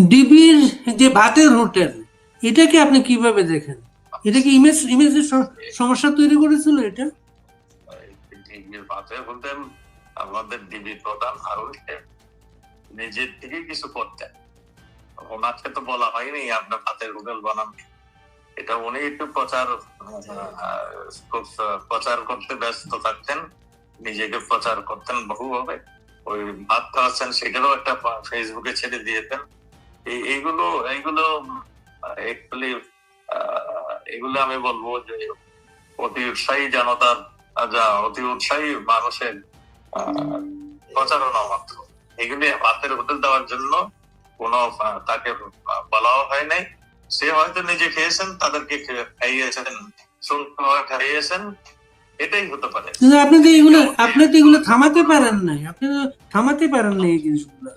ডিবির যে ভাতের হোটেল এটাকে আপনি কীভাবে দেখেন? এটা কি ইমেজ, ইমেজের সমস্যা তৈরি করেছিল এটা? আমাদের ডিবি প্রধান হারুন নিজের থেকে কিছু করতেন ওনাকে তো বলা হয়নি আপনার হাতের হোটেল বানান। এটা উনি একটু প্রচার প্রচার করতে ব্যস্ত থাকতেন, নিজেকে প্রচার করতেন বহুভাবে। ওই ভাত খাওয়াচ্ছেন, সেটারও একটা ফেসবুকে ছেড়ে দিয়েছেন এই- এইগুলো এইগুলো একচুয়ালি এগুলো আমি বলব যে অতি উৎসাহী জনতার যা অতি উৎসাহী মানুষের প্রচারণা মাত্র। এগুলি হাতের হোটেল দেওয়ার জন্য কোন তাকে বলাও হয় নাই। সে হয়তো নিজে খেয়েছেন তাদেরকে খাইয়েছেন খাইয়েছেন এটাই হতে পারে। আপনি তো এগুলো আপনি তো এগুলো থামাতে পারেন নাই। আপনি তো থামাতে পারেন না এই জিনিসগুলো।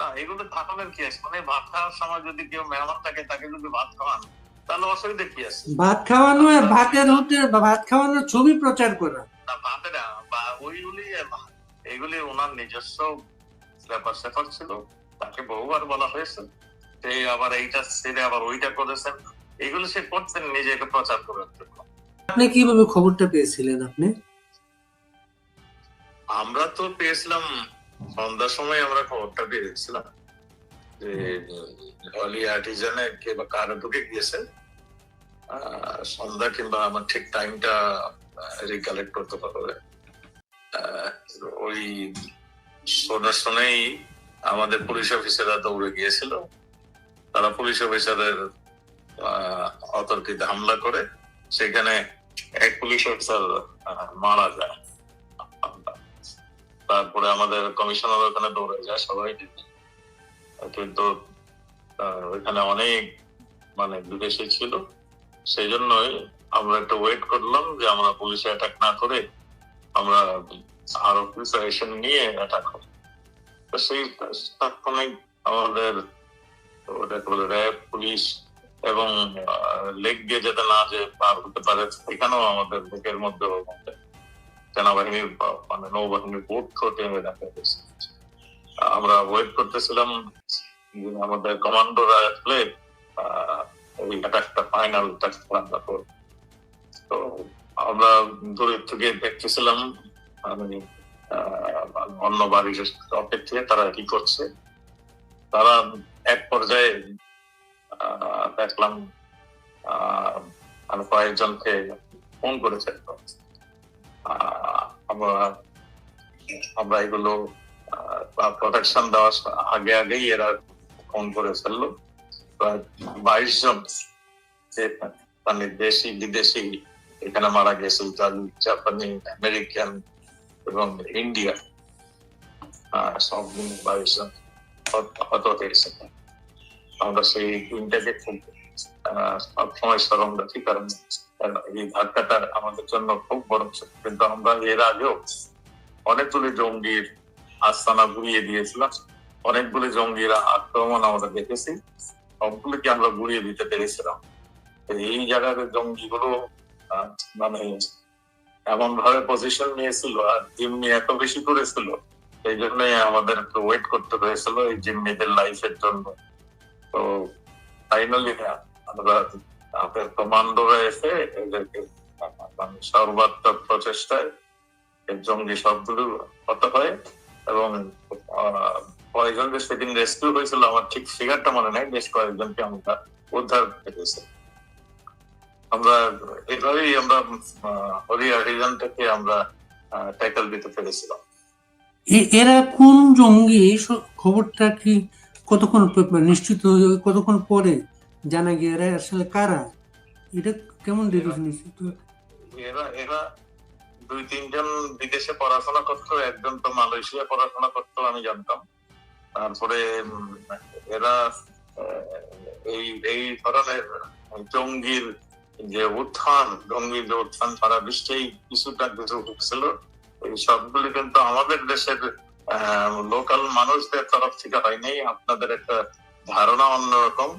না এগুলো থাকানোর কি আছে? মানে ভাত খাওয়ার সময় যদি কেউ মেহমান থাকে তাকে যদি ভাত খাওয়ান তাহলে অসুবিধা কি আছে? ভাত খাওয়ানো আর ভাতের বা ভাত খাওয়ানোর ছবি প্রচার করা। না ভাতে না বা ওইগুলি এইগুলি ওনার নিজস্ব ব্যাপার স্যাপার ছিল। তাকে বহুবার বলা হয়েছে। সে আবার এইটা ছেড়ে আবার ওইটা করেছেন। এগুলো সে করতেন নিজেকে প্রচার করার জন্য। আপনি কীভাবে খবরটা পেয়েছিলেন আপনি? আমরা তো পেয়েছিলাম সন্ধ্যার সময় আমরা খবরটা পেয়েছিলাম যে হলি আর্টিজানে কে বা কার ঢুকে গিয়েছে সন্ধ্যা কিংবা আমার ঠিক টাইমটা রিকালেক্ট করতে পারবে। ওই শোনার শুনেই আমাদের পুলিশ অফিসাররা দৌড়ে গিয়েছিল। তারা পুলিশ অফিসারের অতর্কিত হামলা করে। সেখানে এক পুলিশ অফিসার মারা যায়। তারপরে আমাদের কমিশনার ওখানে দৌড়ে যায় সবাই কিন্তু ওখানে অনেক মানে বিদেশি ছিল। সেই জন্যই আমরা একটু ওয়েট করলাম যে আমরা পুলিশে অ্যাটাক না করে আমরা আরও প্রিপারেশন নিয়ে অ্যাটাক করি। তো সেই তাৎক্ষণিক আমাদের ওটাকে বলে, র্যাব, পুলিশ এবং লেক দিয়ে যাতে না যে পার হতে পারে এখানেও আমাদের বুকের মধ্যে সেনাবাহিনীর মানে নৌবাহিনীর থেকে দেখা গেছে। আমরা ওয়েট করতেছিলাম আমাদের কমান্ডোরা আসলে ওই অ্যাটাকটা ফাইনাল। তো আমরা দূরের থেকে দেখতেছিলাম অন্য বাড়ির অপেক্ষে তারা কি করছে। তারা এক পর্যায়ে দেখলাম কয়েকজনকে ফোন করেছে। আমরা আমরা এগুলো প্রোটেকশন দেওয়ার আগে আগেই এরা ফোন করে ফেলল। বাইশ জন মানে দেশি, বিদেশি এখানে মারা গেছে জাপানি, আমেরিকান এবং ইন্ডিয়া। সব বাইশ জন হত- হয়েছে। আমরা সেই দিনটাকে খুব সবসময় স্মরণ রাখি, কারণ এই ধাক্কাটা আমাদের জন্য খুব বড়। কিন্তু আমরা এর আগেও অনেকগুলি জঙ্গির আস্তানা ঘুরিয়ে দিয়েছিলাম। অনেকগুলি জঙ্গির আক্রমণ আমরা দেখেছি। সবগুলিকে আমরা ঘুরিয়ে দিতে পেরেছিলাম। এই জায়গার জঙ্গিগুলো মানে এমন ভাবে পজিশন নিয়েছিল আর জিম্মি এত বেশি করেছিল সেই জন্যই আমাদের একটু ওয়েট করতে হয়েছিল এই জিম্মিদের লাইফের জন্য। তো ফাইনালি আমরা আমাদের কমান্ডোরা এসে এদেরকে মানে সর্বাত্মক প্রচেষ্টায় জঙ্গি সবগুলো হত হয় এবং সেদিন রেস্কিউ হয়েছিল। আমার ঠিক ফিগারটা মনে নাই বেশ কয়েকজনকে আমরা উদ্ধার আমরা এভাবেই আমরা আহ, হরি আর্টিজান থেকে আমরা ট্যাকল দিতে পেরেছিলাম। এরা কোন জঙ্গি? খবরটা কি কতক্ষণ নিশ্চিত কতক্ষণ পরে জানা গিয়ে এরা আসলে কারা? এটা কেমন দেখেছেন নিশ্চিত এরা এরা দুই তিনজন বিদেশে পড়াশোনা করতো একজন তো মালয়েশিয়া পড়াশোনা করতো আমি জানতাম। তারপরে এরা এই এই ধরনের জঙ্গির যে উত্থান জঙ্গির যে উত্থান সারা বিশ্বেই কিছুটা কিছু হচ্ছিল। এই সবগুলি কিন্তু আমাদের দেশের লোকাল মানুষদের তরফ থেকে হয়নি। আপনাদের একটা ধারণা অন্যরকম।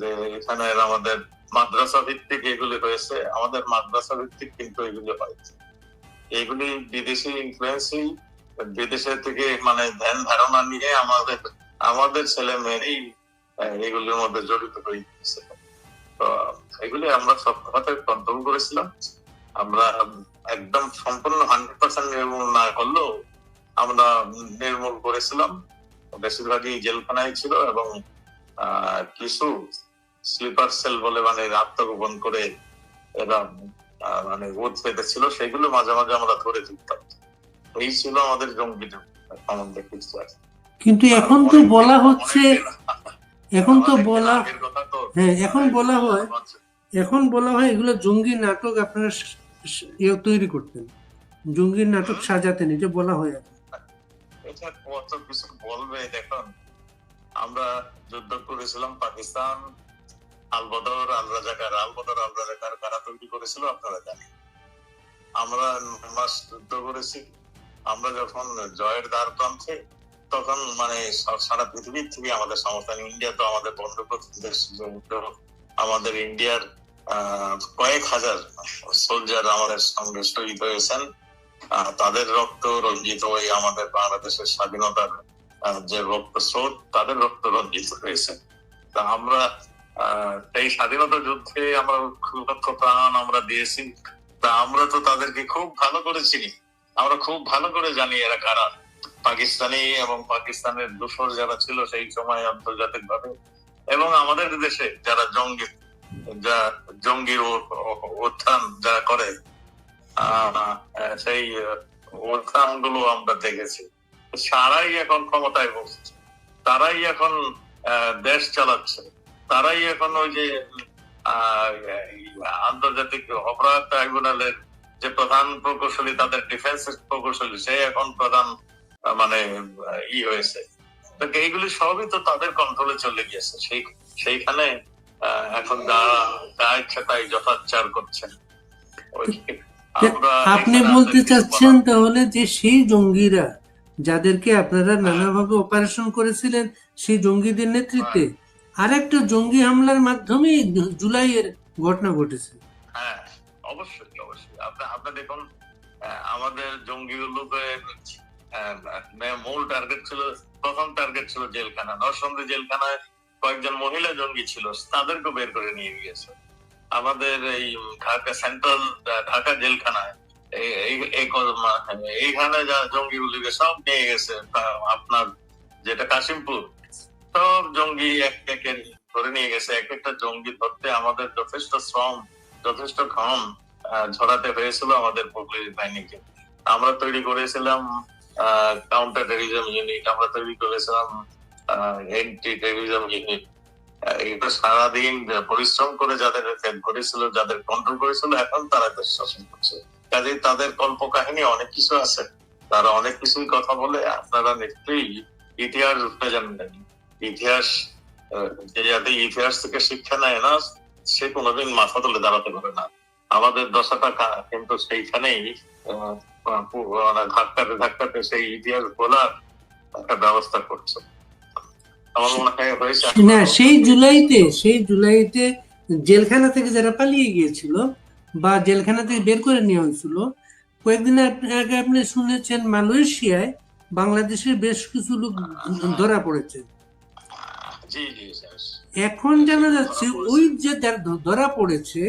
যে এখানে আমাদের মাদ্রাসা ভিত্তিক এগুলি হয়েছে আমাদের মাদ্রাসা ভিত্তিক কিন্তু এগুলি হয়েছে। এগুলি বিদেশি ইনফ্লুয়েন্সই বিদেশের থেকে মানে ধ্যান ধারণা নিয়ে আমাদের আমাদের ছেলে মেয়েরই এগুলির মধ্যে জড়িত হয়ে গেছে তো, এগুলি আমরা সব কথাতে কন্ট্রোল করেছিলাম। আমরা একদম সম্পূর্ণ হান্ড্রেড পার্সেন্ট নির্মূল না করলেও আমরা নির্মূল করেছিলাম। বেশিরভাগই জেলখানায় ছিল এবং কিছু স্লিপার সেল বলে মানে আত্মগোপন করে এরা মানে বোধ পেতেছিল সেগুলো মাঝে মাঝে আমরা ধরে তুলতাম। এই ছিল আমাদের জঙ্গিদের সম্বন্ধে কিছু কি। কিন্তু এখন তো বলা হচ্ছে এখন তো বলা হ্যাঁ এখন বলা হয় এখন বলা হয় এগুলো জঙ্গি নাটক আপনারা ইয়ে তৈরি করতেন। জঙ্গি নাটক সাজাতেন এটা বলা হয়। এটা কত কিছু বলবে দেখুন। আমরা যুদ্ধ করেছিলাম পাকিস্তান, আলবদর আল রাজাকার আলবদর আল রাজাকার কারা তৈরি করেছিল আপনারা জানেন। আমরা মাস যুদ্ধ করেছি। আমরা যখন জয়ের দ্বার প্রান্তে, তখন মানে সারা পৃথিবীর থেকে আমাদের সমস্যা ইন্ডিয়া তো আমাদের বন্ধ দেশ আমাদের ইন্ডিয়ার কয়েক হাজার সোলজার আমাদের সঙ্গে শহীদ হয়েছেন। তাদের রক্ত রঞ্জিত হয়ে আমাদের বাংলাদেশের স্বাধীনতার যে রক্ত স্রোত, তাদের রক্ত রঞ্জিত হয়েছে। তা আমরা সেই স্বাধীনতা যুদ্ধে আমরা লক্ষ প্রাণ আমরা দিয়েছি। তা আমরা তো তাদেরকে খুব ভালো করে চিনি। আমরা খুব ভালো করে জানি এরা কারা। পাকিস্তানি এবং পাকিস্তানের দোসর যারা ছিল সেই সময় আন্তর্জাতিক ভাবে এবং আমাদের দেশে যারা জঙ্গি, যা জঙ্গির উত্থান যারা করে সেই উত্থানগুলো আমরা দেখেছি। সারাই এখন ক্ষমতায় বসছে। তারাই এখন দেশ চালাচ্ছে। তারাই এখন ওই যে আন্তর্জাতিক অপরাধ ট্রাইব্যুনালের যে প্রধান প্রকৌশলী তাদের ডিফেন্স প্রকৌশলী সে এখন প্রধান মানে ই হয়েছে। তো এইগুলি সবই তো তাদের কন্ট্রোলে চলে গিয়েছে। সেই সেইখানে আহ, এখন যারা যা ইচ্ছা তাই যথাচার করছেন। আমরা আপনি বলতে চাচ্ছেন তাহলে যে সেই জঙ্গিরা যাদেরকে আপনারা নানাভাবে অপারেশন করেছিলেন সেই জঙ্গিদের নেতৃত্বে আরেকটা জঙ্গি হামলার মাধ্যমে জুলাইয়ের ঘটনা ঘটেছে। হ্যাঁ অবশ্যই অবশ্যই। আপনি দেখুন আমাদের জঙ্গিগুলোকে মূল টার্গেট ছিল প্রথম টার্গেট ছিল জেলখানা। নরসন্দী জেলখানায় কয়েকজন মহিলা জঙ্গি ছিল তাদেরকে বের করে নিয়ে গিয়েছে। আমাদের এই ঢাকা সেন্ট্রাল ঢাকা জেলখানায় এইখানে সব নিয়ে গেছে আপনার যেটা কাশিমপুর, সব জঙ্গি এক একে ধরে নিয়ে গেছে। এক একটা জঙ্গি ধরতে আমাদের যথেষ্ট শ্রম, যথেষ্ট ঝরাতে হয়েছিল আমাদের পুলিশ বাহিনীকে। আমরা তৈরি করেছিলাম কাউন্টার টেরিজম ইউনিট আমরা তৈরি করেছিলাম এন্টি টেরিজম ইউনিট এটা সারাদিন পরিশ্রম করে যাদের করেছিল, যাদের কন্ট্রোল করেছিল, এখন তারা দেশ শাসন করছে। কাজেই তাদের কল্প কাহিনী অনেক কিছু আছে। তারা অনেক কিছুই কথা বলে আপনারা নিশ্চয়ই ইতিহাস উঠতে জানেন ইতিহাস যাতে ইতিহাস থেকে শিক্ষা নেয় না সে কোনোদিন মাথা তুলে দাঁড়াতে পারে না। আমাদের দশাটা কিন্তু সেইখানেই মানে ধাক্কাতে ধাক্কাতে সেই ইতিহাস বলার একটা ব্যবস্থা করছে। আমার মনে হয় হয়েছে না সেই জুলাইতে সেই জুলাইতে জেলখানা থেকে যারা পালিয়ে গিয়েছিল বা জেলখানা থেকে বের করে নেওয়া হয়েছিল। কয়েকদিন আগে আপনি শুনেছেন মালয়েশিয়ায় বাংলাদেশের বেশ কিছু লোক ধরা পড়েছে। এখন জানা যাচ্ছে ওই যে ধরা পড়েছে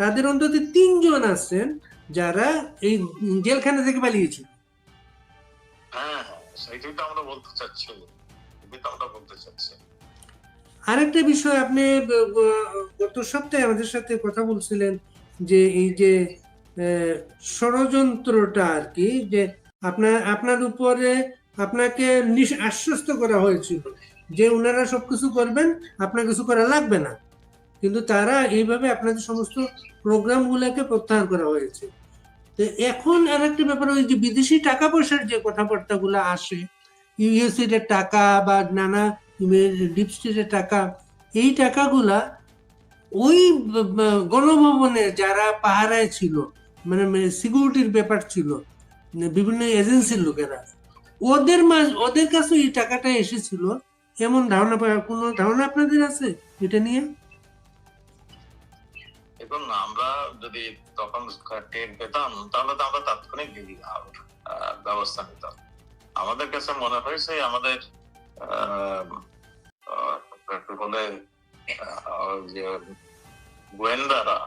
তাদের অন্তত তিনজন আছেন যারা এই জেলখানা থেকে পালিয়েছে। হ্যাঁ হ্যাঁ আরেকটা বিষয় আপনি গত সপ্তাহে আমাদের সাথে কথা বলছিলেন। যে এই যে ষড়যন্ত্রটা আর কি, যে আপনার আপনার উপরে আপনাকে আশ্বস্ত করা হয়েছিল যে ওনারা সবকিছু করবেন, আপনার কিছু করা লাগবে না। কিন্তু তারা এইভাবে আপনাদের সমস্ত প্রোগ্রামগুলোকে প্রত্যাহার করা হয়েছে। তো এখন আর একটা ব্যাপার ওই যে বিদেশি টাকা পয়সার যে কথাবার্তাগুলো আসে ইউএসএর টাকা বা নানা ডিপ স্টেটের টাকা, এই টাকাগুলা ওই গণভবনে যারা পাহারায় ছিল মানে সিকিউরিটির ব্যাপার ছিল মানে বিভিন্ন এজেন্সির লোকেরা, ওদের ওদের কাছে এই টাকাটা এসেছিল। এমন ধারণা কোনো ধারণা আপনাদের আছে এটা নিয়ে? এখন আমরা যদি তখন টের পেতাম, তাহলে তো আমরা তাৎক্ষণিক ব্যবস্থা নিতাম। আমাদের কাছে মনে হয়েছে, আমাদের বলে গোয়েন্দারা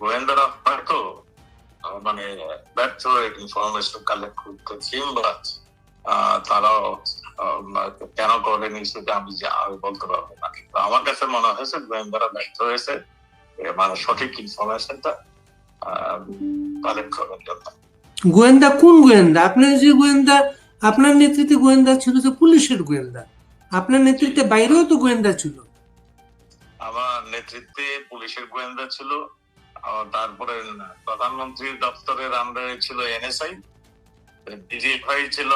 গোয়েন্দারা হয়তো মানে ব্যর্থ ইনফরমেশন কালেক্ট করতে কিংবা তারাও কেন করেনি সেটা আমি বলতে পারব না। কিন্তু আমার কাছে মনে হয়েছে গোয়েন্দারা ব্যর্থ হয়েছে মানে সঠিক ইনফরমেশনটা কালেক্ট করার জন্য। গোয়েন্দা কোন গোয়েন্দা? আপনার যে গোয়েন্দা, আপনার নেতৃত্বে গোয়েন্দা ছিল যে পুলিশের গোয়েন্দা। আপনার নেতৃত্বে বাইরেও তো গোয়েন্দা ছিল। নেতৃত্বে পুলিশের গোয়েন্দা ছিল তারপরে প্রধানমন্ত্রী দপ্তরের আন্ডারে ছিল এনএসআই ডিজিএফআই ছিল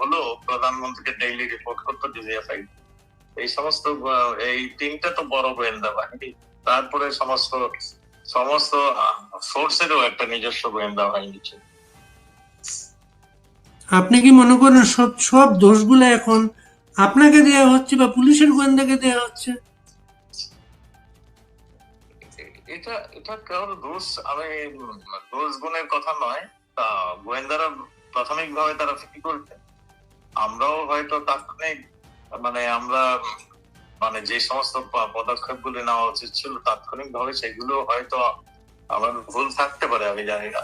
হলো প্রধানমন্ত্রীকে ডেইলি রিপোর্ট করতো ডিজিএফআই এই সমস্ত এই তিনটা তো বড় গোয়েন্দা বাহিনী, তারপরে সমস্ত সমস্ত সোর্সেরও একটা নিজস্ব গোয়েন্দা বাহিনী ছিল। আপনি কি মনে করেন সব সব দোষগুলো এখন আপনাকে দেয়া হচ্ছে বা পুলিশের গোয়েন্দাকে দেয়া হচ্ছে? এটা এটা কারোর দোষ আমি দোষ গুণের কথা নয়, তা গোয়েন্দারা প্রাথমিক ভাবে তারা ফিকি করতেন আমরাও হয়তো তাৎক্ষণিক মানে আমরা মানে যে সমস্ত পদক্ষেপ গুলি নেওয়া উচিত ছিল তাৎক্ষণিক ভাবে সেগুলো হয়তো আমার ভুল থাকতে পারে, আমি জানি না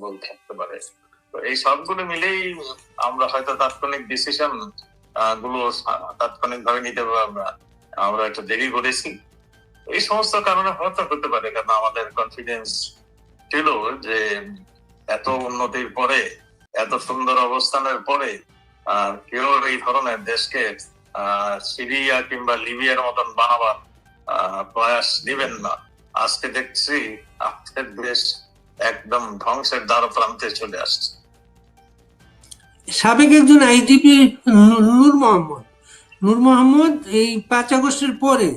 ভুল থাকতে পারে। তো এই সবগুলো মিলেই আমরা হয়তো তাৎক্ষণিক ডিসিশনগুলো তাৎক্ষণিক ভাবে নিতে আমরা একটু দেরি করেছি। এই সমস্ত কারণে হয়তো হতে পারে, কারণ আমাদের কনফিডেন্স ছিল যে এত উন্নতির পরে, এত সুন্দর অবস্থানের পরে কেউ এই ধরনের দেশকে সিরিয়া কিংবা লিবিয়ার মতন বানাবার প্রয়াস দিবেন না। আজকে দেখছি আজকের দেশ একদম ধ্বংসের দ্বার প্রান্তে চলে আসছে। সাবেক একজন আইজিপি নূর মোহাম্মদ। নূর মোহাম্মদ এই পাঁচ আগস্টের পরে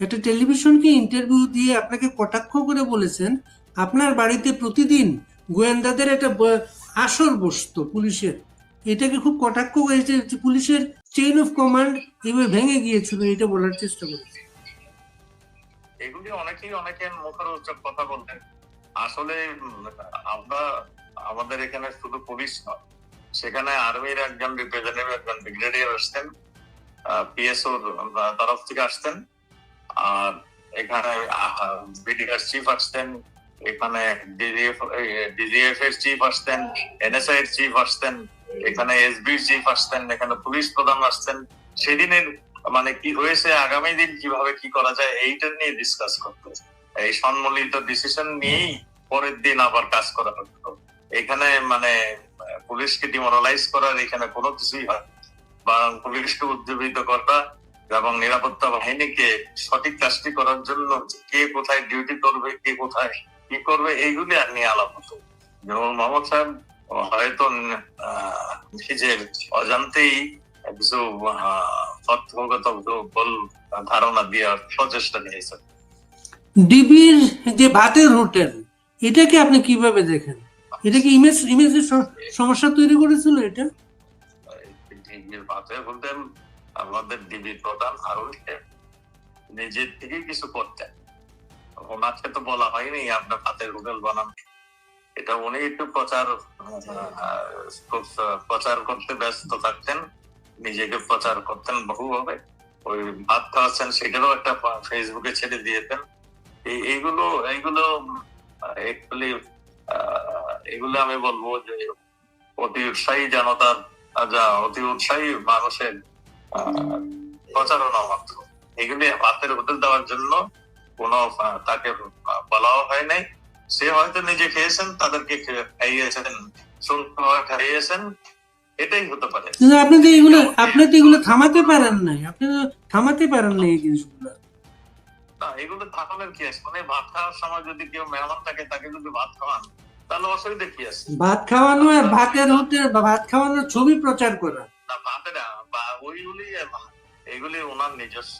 একটা টেলিভিশনকে ইন্টারভিউ দিয়ে আপনাকে কটাক্ষ করে বলেছেন, আপনার বাড়িতে প্রতিদিন গোয়েন্দাদের একটা আসর বসতো পুলিশের। এটাকে খুব কটাক্ষ হয়েছে পুলিশের চেইন অফ কমান্ড এভাবে ভেঙে গিয়েছিল, এটা বলার চেষ্টা করেছে এগুলি অনেকেই অনেকের মুখের কথা বলতেন। আসলে আমরা, আমাদের এখানে শুধু পুলিশ নয়, সেখানে আর্মির একজন রিপ্রেজেন্টেটিভ একজন ব্রিগেডিয়ার আসতেন পিএসও তরফ থেকে আসতেন। এখানে বিডিআর চিফ আসতেন, এখানে ডিজিএফ এর চিফ আসতেন এনএসআই এর চিফ আসতেন, এখানে এসবির চিফ আসতেন, এখানে পুলিশ প্রধান আসতেন। সেদিনের মানে কি হয়েছে, আগামী দিন কীভাবে কি করা যায়, এইটা নিয়ে ডিসকাস করতে এই সম্মিলিত ডিসিশন নিয়েই পরের দিন আবার কাজ করা হতো। এখানে মানে পুলিশকে ডিমোরালাইজ করার এখানে কোনো কিছুই হয় বা পুলিশকে উজ্জীবিত করা এবং নিরাপত্তা বাহিনীকে সঠিক কাজটি করার জন্য কে কোথায় ডিউটি করবে কে কোথায় কি করবে এইগুলি আর নিয়ে আলাপ হতো। যেমন মোহাম্মদ সাহেব হয়তো নিজের অজান্তেই কিছু তথ্যগত বল ধারণা দেওয়ার প্রচেষ্টা নিয়েছে ডিবির যে ভাতের হোটেল এটাকে আপনি কীভাবে দেখেন? এটা কি ইমেজ ইমেজের সমস্যা তৈরি করেছিল এটা? বাতে বলতেন আমাদের ডিবি প্রধান হারুন নিজের থেকে কিছু করতেন। ওনাকে তো বলা হয়নি আপনার হাতের হোটেল বানান এটা উনি একটু প্রচার আহ, প্রচার করতে ব্যস্ত থাকতেন নিজেকে প্রচার করতেন বহুভাবে। ওই ভাত খাওয়াচ্ছেন সেটারও একটা ফেসবুকে ছেড়ে দিয়েছেন এই এইগুলো এইগুলো একচুয়ালি এগুলো আমি বলব যে অতি উৎসাহী জনতার যা অতি উৎসাহী মানুষের প্রচারণা মাত্র। এগুলি হাতের হোটেল দেওয়ার জন্য কোনো তাকে বলাও হয় নাই। সে হয়তো নিজে খেয়েছেন তাদেরকে খাইয়েছেন খাইয়েছেন এটাই হতে পারে। আপনি তো এগুলো আপনি তো এগুলো থামাতে পারেন নাই। আপনি তো থামাতে পারেন না এই জিনিসগুলো। না এগুলো কি আছে? মানে ভাত খাওয়ার সময় যদি কেউ মেহমান থাকে তাকে যদি ভাত খাওয়ান তাহলে অসুবিধা কি আছে? ভাত খাওয়ানো আর ভাতের হোটেল ভাত খাওয়ানোর ছবি প্রচার করা। না ভাতের বা ওইগুলি, এগুলি ওনার নিজস্ব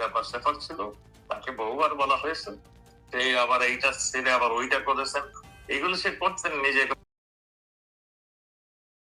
ব্যাপার স্যাপার ছিল। তাকে বহুবার বলা হয়েছে। সে আবার এইটা ছেড়ে আবার ওইটা করেছেন। এগুলো সে করতেন নিজে।